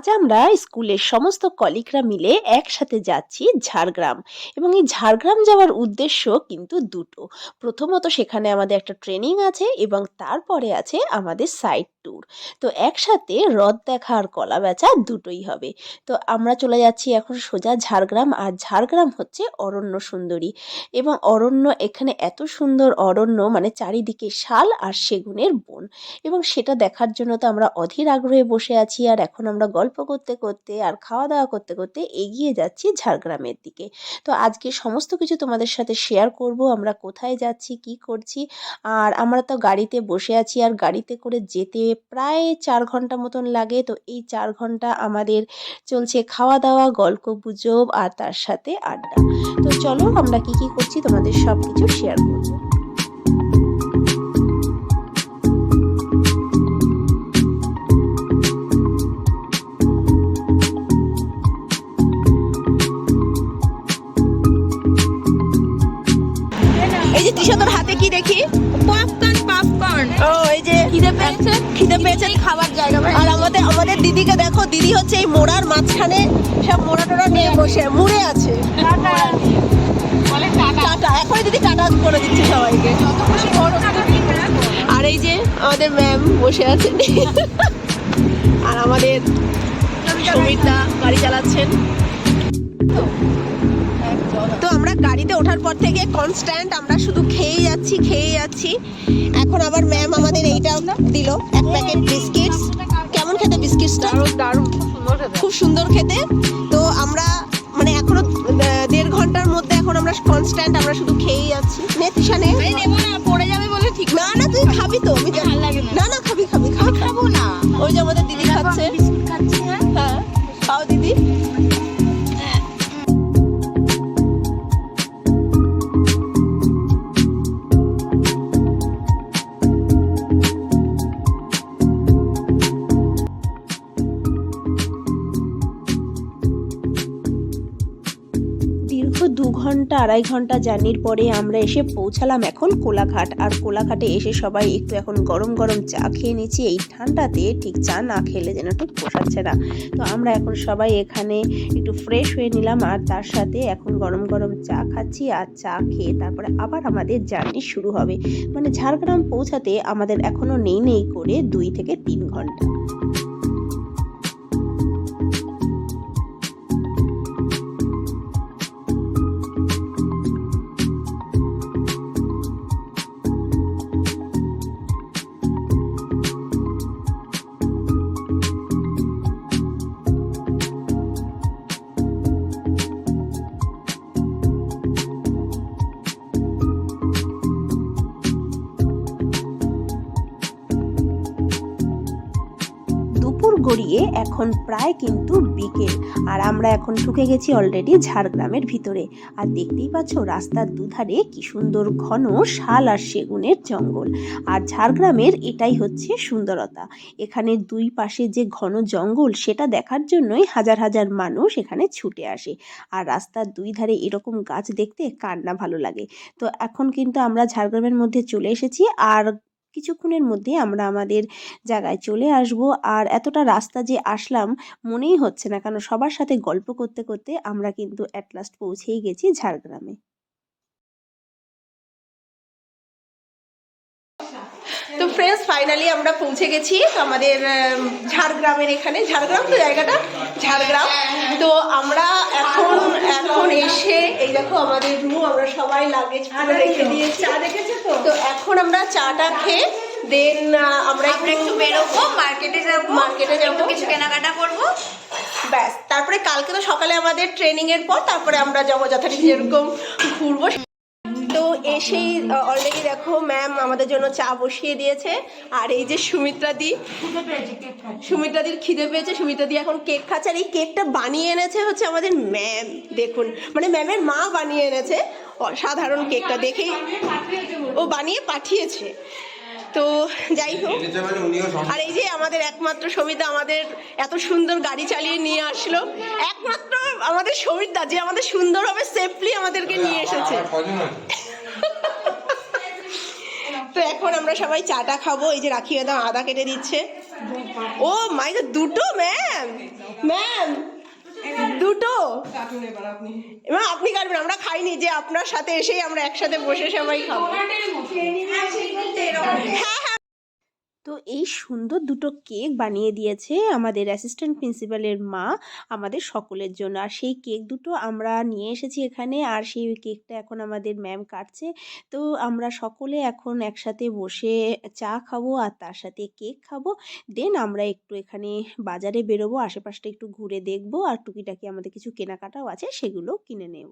আজ আমরা স্কুলের সমস্ত কলিগরা মিলে একসাথে যাচ্ছি ঝাড়গ্রাম। এবং এই ঝাড়গ্রাম যাওয়ার উদ্দেশ্য কিন্তু দুটো। প্রথমত সেখানে আমাদের একটা ট্রেনিং আছে এবং তারপরে আছে আমাদের সাইড ট্যুর। তো একসাথে হ্রদ দেখা আর কলা বেচা দুটোই হবে। তো আমরা চলে যাচ্ছি এখন সোজা ঝাড়গ্রাম। আর ঝাড়গ্রাম হচ্ছে অরণ্য সুন্দরী। এবং অরণ্য এখানে এত সুন্দর অরণ্য মানে চারিদিকে শাল আর সেগুনের বন। এবং সেটা দেখার জন্য তো আমরা অধীর আগ্রহে বসে আছি। আর এখন আমরা গল্প করতে করতে আর খাওয়া দাওয়া করতে করতে এগিয়ে যাচ্ছি ঝাড়গ্রামের দিকে। তো আজকে সমস্ত কিছু তোমাদের সাথে শেয়ার করব, আমরা কোথায় যাচ্ছি, কি করছি, আর আমরা তো গাড়িতে বসে আছি আর গাড়িতে করে যেতে প্রায় চার ঘণ্টা মতন লাগে। তো এই চার ঘণ্টা আমাদের চলছে খাওয়া দাওয়া গল্প গুজব আর তার সাথে আড্ডা। তো চলো আমরা কি কি করছি তোমাদের সব কিছু শেয়ার করব। খিদে পেয়েছে খাবার জায়গা আর আমাদের আমাদের দিদিকে দেখো দিদি হচ্ছে এই মোড়ার মাঝখানে সব মোড়া টোড়া নিয়ে বসে মুড়ে আছে। টাটা। এখনই দিদি টাটা করে দিচ্ছে সবাইকে। আর এই যে আমাদের ম্যাম বসে আছেন। আর আমাদের সমীরদা গাড়ি চালাচ্ছেন। তো আমরা গাড়িতে ওঠার পর থেকে কনস্ট্যান্ট আমরা শুধু খেয়ে যাচ্ছি খেয়ে যাচ্ছি। এখন আবার ম্যাম আমাদের এইটা দিল এক প্যাকেট বিস্কিটস কেমন খেতে বিস্কিটসটা খুব সুন্দর খেতে। খুব সুন্দর খেতে। তো আমরা মানে এখনও দেড় ঘণ্টার মধ্যে এখন আমরা কনস্ট্যান্ট আমরা শুধু খেয়েই যাচ্ছি। নে তৃষা আমি নেব না পড়ে যাবে বলে ঠিক না না তুই খাবি তো আমি ভালো লাগে না। না না খাবি খাবি খাব না। ওই যে আমাদের ঘণ্টা, আড়াই ঘণ্টা জার্নির পরে আমরা এসে পৌঁছালাম এখন কোলাঘাট। আর কোলাঘাটে এসে সবাই একটু এখন গরম গরম চা খেয়ে নিচ্ছি। এই ঠান্ডাতে ঠিক চা না খেলে যেন ঠিক পোষাচ্ছে না। তো আমরা এখন সবাই এখানে একটু ফ্রেশ হয়ে নিলাম আর তার সাথে এখন গরম গরম চা খাচ্ছি আর চা খেয়ে তারপরে আবার আমাদের জার্নি শুরু হবে। মানে ঝাড়গ্রাম পৌঁছাতে আমাদের এখনও নেই নেই করে দুই থেকে তিন ঘণ্টা। গড়িয়ে এখন প্রায় কিন্তু বিকেল। আর আমরা এখন ঢুকে গেছি অলরেডি ঝাড়গ্রামের ভিতরে। আর দেখতেই পাচ্ছ রাস্তার দুধারে কি সুন্দর ঘন শাল আর সেগুনের জঙ্গল। আর ঝাড়গ্রামের এটাই হচ্ছে সুন্দরতা। এখানে দুই পাশে যে ঘন জঙ্গল, সেটা দেখার জন্যই হাজার হাজার মানুষ এখানে ছুটে আসে। আর রাস্তার দুই ধারে এরকম গাছ দেখতে কার না ভালো লাগে। তো এখন কিন্তু আমরা ঝাড়গ্রামের মধ্যে চলে এসেছি। আর কিছুক্ষণের মধ্যে আমরা আমাদের জায়গায় চলে আসব। আর এতটা রাস্তা যে আসলাম, মনেই হচ্ছে না। কারণ সবার সাথে গল্প করতে করতে আমরা কিন্তু অ্যাট লাস্ট পৌঁছেই গেছি ঝাড়গ্রামে। ফ্রেন্ডস ফাইনালি আমরা পৌঁছে গেছি আমাদের ঝাড়গ্রামের এখানে। ঝাড়গ্রাম তো জায়গাটা? ঝাড়গ্রাম। তো আমরা এখন এখন এসে এই দেখো আমাদের রুম আমরা সবাই লাগেজ রেখে দিয়েছি। তো? এখন আমরা চাটা খেয়ে দেন আমরা একটু বেরোবো মার্কেটে যাব মার্কেটে যাব। কিছু কেনাকাটা করব। ব্যাস তারপরে কালকে তো সকালে আমাদের ট্রেনিং এর পর তারপরে আমরা যাব যথারীতি যেরকম ঘুরবো। এসেই অলরেডি দেখো ম্যাম আমাদের জন্য চা বসিয়ে দিয়েছে। আর এই যে সুমিত্রা দি সুমিত্রা দির খিদে পেয়েছে সুমিত্রা দি এখন কেক খাচ্ছে। আর এই কেকটা বানিয়ে এনেছে হচ্ছে আমাদের ম্যাম দেখুন। মানে ম্যামের মা বানিয়ে এনেছে সাধারণ কেকটা দেখেই। ও বানিয়ে পাঠিয়েছে। তো যাই হোক। আর এই যে আমাদের একমাত্র সমিতা আমাদের এত সুন্দর গাড়ি চালিয়ে নিয়ে আসলো। একমাত্র আমাদের সমিতা যে আমাদের সুন্দরভাবে সেফলি আমাদেরকে নিয়ে এসেছে আমার কজন আছে? তো এখন আমরা সবাই চাটা খাব। এই যে রাখি ম্যাডাম আদা কেটে দিচ্ছে। ও মাই গড দুটো ম্যাম। ম্যাম দুটো। এবার আপনি কাটবেন আমরা খাইনি যে আপনার সাথে এসেই আমরা একসাথে বসে সবাই খাব। হ্যাঁ হ্যাঁ তো এই সুন্দর দুটো কেক বানিয়ে দিয়েছে আমাদের অ্যাসিস্ট্যান্ট প্রিন্সিপালের মা আমাদের সকলের জন্য। আর সেই কেক দুটো আমরা নিয়ে এসেছি এখানে, আর সেই কেকটা এখন আমাদের ম্যাম কাটছে। তো আমরা সকলে এখন একসাথে বসে চা খাব আর তার সাথে কেক খাব। দেন আমরা একটু এখানে বাজারে বেরোবো, আশেপাশটা একটু ঘুরে দেখব, আর টুকিটাকি আমাদের কিছু কেনাকাটাও আছে সেগুলো কিনে নেব।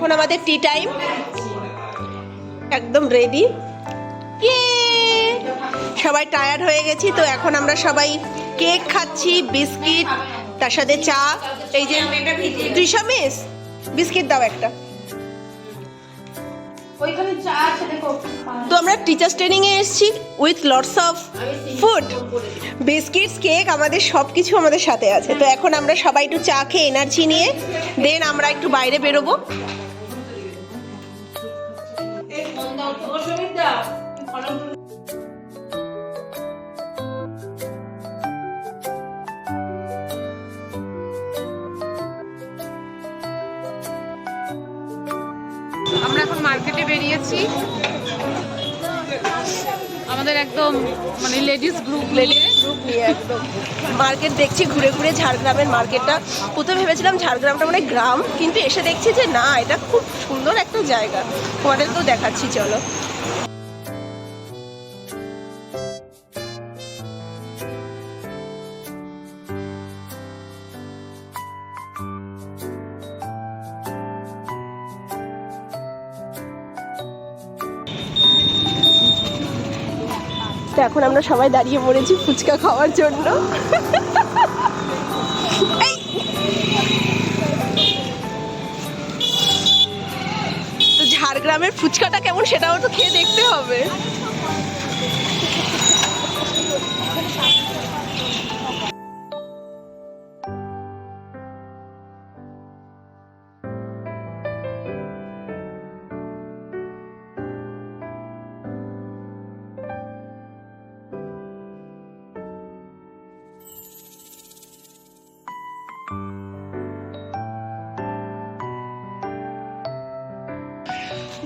এখন আমাদের টি টাইম একদম রেডি সবাই টায়ার্ড হয়ে গেছি তো এখন আমরা সবাই কেক খাচ্ছি বিস্কিট তার সাথে চা এই যে তৃষা মিস বিস্কিট দাও একটা। তো আমরা টিচার্স ট্রেনিং এ এসেছি with lots of food biscuits cake আমাদের সব কিছু আমাদের সাথে আছে। তো এখন আমরা সবাই একটু চা খেয়ে এনার্জি নিয়ে দেন আমরা একটু বাইরে বেরোবো। আমরা এখন মার্কেটে বেরিয়েছি। আমাদের একদম মানে লেডিস গ্রুপ লেডিস গ্রুপ নিয়ে একদম। মার্কেট দেখছি, ঘুরে ঘুরে ঝাড়গ্রামের মার্কেটটা। প্রথমে ভেবেছিলাম ঝাড়গ্রামটা মানে গ্রাম, কিন্তু এসে দেখছি যে না, এটা খুব সুন্দর একটা জায়গা। তোমাদেরকেও দেখাচ্ছি, চলো। তো এখন আমরা সবাই দাঁড়িয়ে পড়েছি ফুচকা খাওয়ার জন্য। তো ঝাড়গ্রামের ফুচকাটা কেমন সেটাও তো খেয়ে দেখতে হবে।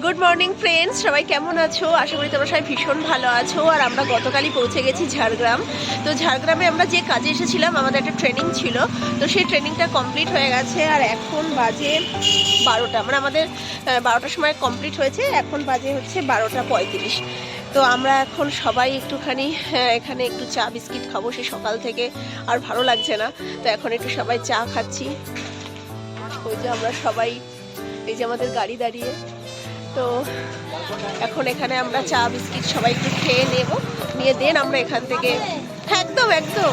গুড মর্নিং ফ্রেন্ডস সবাই কেমন আছো? আশা করি তোমরা সবাই ভীষণ ভালো আছো। আর আমরা গতকালই পৌঁছে গেছি ঝাড়গ্রাম। তো ঝাড়গ্রামে আমরা যে কাজে এসেছিলাম আমাদের একটা ট্রেনিং ছিল। তো সেই ট্রেনিংটা কমপ্লিট হয়ে গেছে। আর এখন বাজে বারোটা। মানে আমাদের বারোটার সময় কমপ্লিট হয়েছে। এখন বাজে হচ্ছে বারোটা পঁয়ত্রিশ। তো আমরা এখন সবাই একটুখানি আহ, এখানে একটু চা বিস্কিট খাব সে সকাল থেকে। আর ভালো লাগছে না। তো এখন একটু সবাই চা খাচ্ছি। ওই যে আমরা সবাই এই যে আমাদের গাড়ি দাঁড়িয়ে। তো এখন এখানে আমরা চা বিস্কিট সবাই একটু খেয়ে নেব। নিয়ে দেন আমরা এখান থেকে। একদম একদম।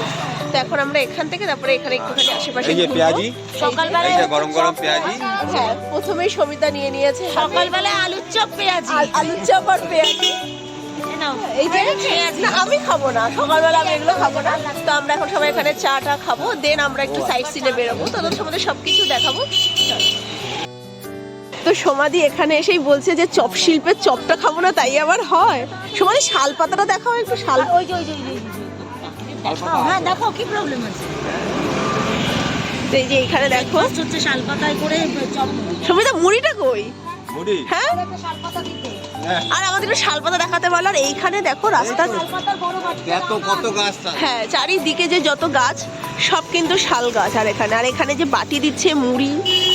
তো এখন আমরা এখান থেকে তারপরে এখানে একটুখানি আশেপাশে এই যে পেঁয়াজি সকালবেলায় এই যে গরম গরম পেঁয়াজি। হ্যাঁ প্রথমেই সবিতা নিয়ে নিয়েছে। সকালবেলায় আলুর চপ পেঁয়াজি। আলুর চপ আর পেঁয়াজি। এই যে না আমি খাব না। সকালবেলা আমি এগুলো খাব না। তো আমরা এখন সবাই এখানে চাটা খাব। দেন আমরা একটু সাইড সিনে বেরোবো। তাদের সম্বন্ধে সব কিছু দেখাবো। চলো। তো সমাধি এখানে এসেই বলছে যে চপ শিল্পের চপটা খাব না তাই আবার হয়। সমাধি শাল পাতাটা দেখাও একটু শাল ওই যে ওই। হ্যাঁ দেখো কি প্রবলেম আছে এই যে এখানে দেখো। হচ্ছে শালপাতায় করে চপ। সমিতা মুড়িটা কই? মুড়ি। হ্যাঁ? শালপাতা দিতে। হ্যাঁ। আর আমাদের শাল পাতা দেখাতে পারল আর এইখানে দেখো রাস্তা শালপাতার বড় বাটি এত কত গাছ হ্যাঁ চারিদিকে যে যত গাছ সব কিন্তু শাল গাছ আর এখানে। আর এখানে যে বাটি দিচ্ছে মুড়ি।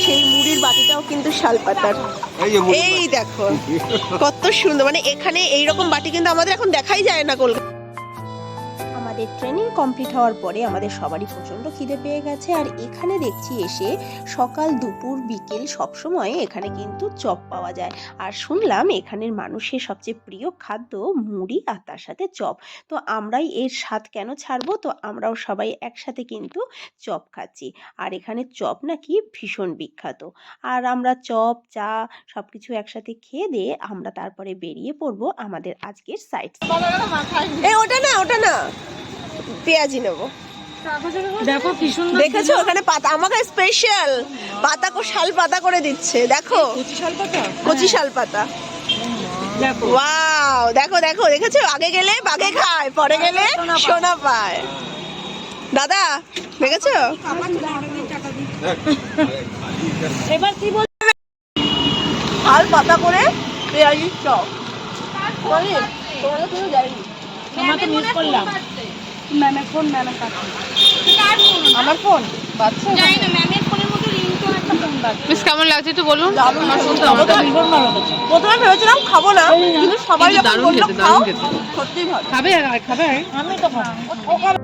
সেই মুড়ির বাটিটাও কিন্তু শাল পাতার এই এই দেখো কত সুন্দর। মানে এখানে এইরকম বাটি কিন্তু আমাদের এখন দেখাই যায় না কলকাতা আমাদের ট্রেনিং কমপ্লিট হওয়ার পরে আমাদের সবারই প্রচণ্ড খিদে পেয়ে গেছে। আর এখানে দেখছি এসে সকাল দুপুর বিকেল সবসময় এখানে কিন্তু চপ পাওয়া যায়। আর শুনলাম এখানের মানুষের সবচেয়ে প্রিয় খাদ্য মুড়ি আর তার সাথে চপ। তো আমরাই এর স্বাদ কেন ছাড়বো? তো আমরাও সবাই একসাথে কিন্তু চপ খাচ্ছি। আর এখানে চপ নাকি ভীষণ বিখ্যাত। আর আমরা চপ চা সব কিছু একসাথে খেয়ে দিয়ে আমরা তারপরে বেরিয়ে পড়ব আমাদের আজকের সাইট ওটা না ওটা না। পেঁয়াজি নেব। দেখো কি সুন্দর দেখেছ? ওখানে পাতা আমাকে স্পেশাল পাতা কো শাল পাতা করে দিচ্ছে দেখো। কচি শাল পাতা? দেখো। ওয়াও দেখো দেখো দেখেছ? আগে গেলে বাগে খায় পরে গেলে সোনা পায়। দাদা দেখেছ? এবার কি বল শাল পাতা করে পেঁয়াজির চপ। আমরা মিস করলাম। ম্যামের ফোন ম্যামের কাছে। আমার ফোন বাচ্চা জানি না ম্যামের ফোনের মধ্যে রিংটোন একটা ফোন বাজছে মিস কেমন লাগছে একটু বলুন? আমার শুনতে। আমাদের ভীষণ ভালো লাগছে। প্রথমে ভেবেছিলাম খাব না কিন্তু সবাই যখন বলল খাও। সত্যিই ভালো। খাবে? আর খাবে? আমি তো খাব। তো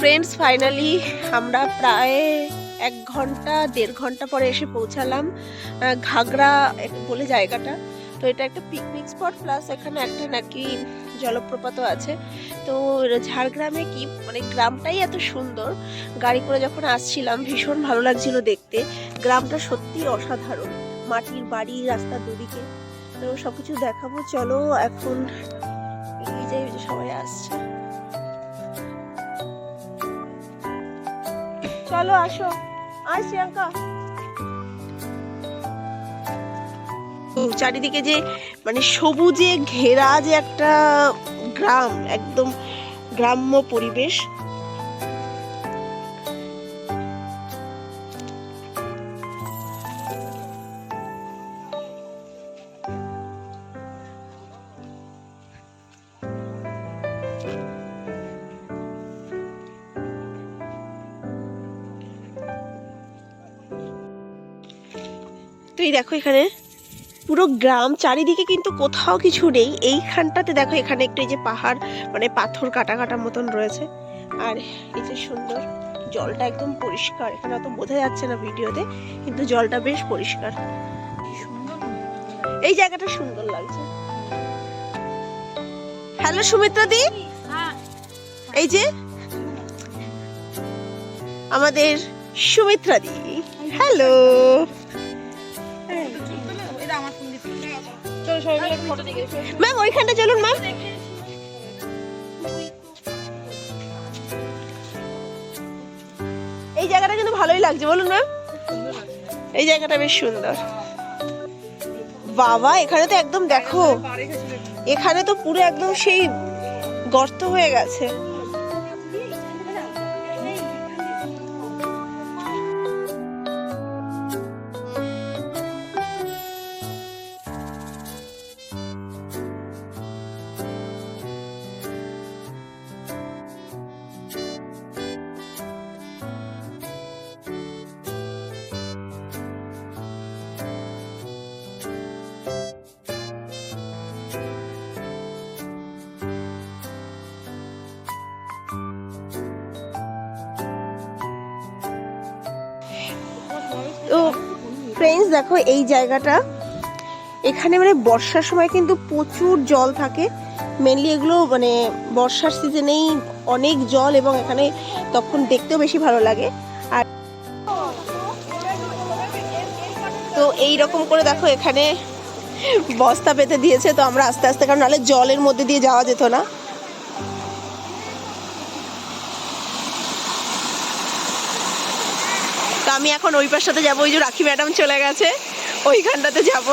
ফ্রেন্ডস ফাইনালি আমরা প্রায় এক ঘণ্টা, দেড় ঘণ্টা পরে এসে পৌঁছালাম ঘাগড়া বলে জায়গাটা। তো এটা একটা পিকনিক স্পট প্লাস এখানে একটা নাকি জলপ্রপাতও আছে। তো ঝাড়গ্রামে কি মানে গ্রামটাই এত সুন্দর। গাড়ি করে যখন আসছিলাম, ভীষণ ভালো লাগছিল দেখতে। গ্রামটা সত্যি অসাধারণ। মাটির বাড়ি, রাস্তার দুদিকে। তো সবকিছু দেখাবো, চলো এখন এই যে সবাই আসছে। চলো, আসো। আয় শ্রিয়াঙ্কা চারিদিকে যে মানে সবুজে ঘেরা যে একটা গ্রাম, একদম গ্রাম্য পরিবেশ। তুই দেখো এখানে। পুরো গ্রাম, চারিদিকে কিন্তু কোথাও কিছু নেই। এইখানটাতে দেখো এখানে একটু এই যে পাহাড় মানে পাথর কাটা কাটা মতন রয়েছে। আর এই যে সুন্দর, জলটা একদম পরিষ্কার। এখানে অত বোঝা যাচ্ছে না ভিডিওতে, কিন্তু জলটা বেশ পরিষ্কার। এই জায়গাটা সুন্দর লাগছে। হ্যালো সুমিত্রা দি? এই যে আমাদের সুমিত্রা দি। হ্যালো ম্যাম ওইখানটা চলুন ম্যাম এই জায়গাটা কিন্তু ভালোই লাগছে বলুন ম্যাম এই জায়গাটা বেশ সুন্দর। বাবা এখানে তো একদম দেখো। এখানে তো পুরো একদম সেই গর্ত হয়ে গেছে। দেখো এই জায়গাটা। এখানে মানে বর্ষার সময় কিন্তু প্রচুর জল থাকে। মেনলি এগুলো মানে বর্ষার সিজনেই অনেক জল এবং এখানে তখন দেখতেও বেশি ভালো লাগে। আর তো এই রকম করে দেখো এখানে বস্তা পেতে দিয়েছে। তো আমরা আস্তে আস্তে, কারণ নাহলে জলের মধ্যে দিয়ে যাওয়া যেত না। আমি এখন ওই পাশটাতে যাব ওই যে রাখি ম্যাডাম চলে গেছে ওইখানটাতে যাব।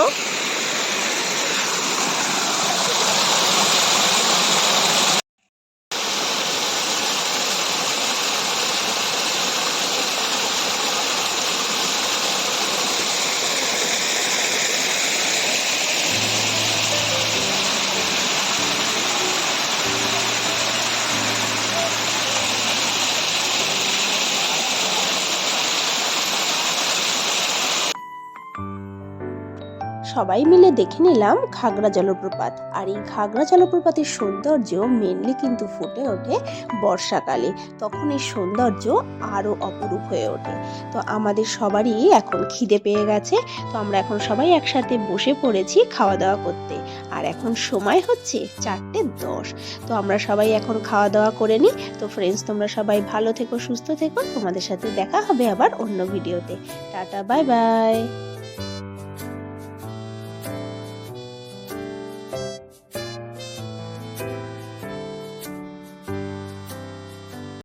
সবাই মিলে দেখে নিলাম ঘাগরা জলপ্রপাত। আর এই ঘাগরা জলপ্রপাতের সৌন্দর্য মেনলি কিন্তু ফুটে ওঠে বর্ষাকালে। তখন এই সৌন্দর্য আরও অপরূপ হয়ে ওঠে। তো আমাদের সবারই এখন খিদে পেয়ে গেছে। তো আমরা এখন সবাই একসাথে বসে পড়েছি খাওয়া দাওয়া করতে। আর এখন সময় হচ্ছে চারটে দশ। তো আমরা সবাই এখন খাওয়া দাওয়া করে নিই। তো ফ্রেন্ডস তোমরা সবাই ভালো থেকো, সুস্থ থেকো। তোমাদের সাথে দেখা হবে আবার অন্য ভিডিওতে টাটা বাই বাই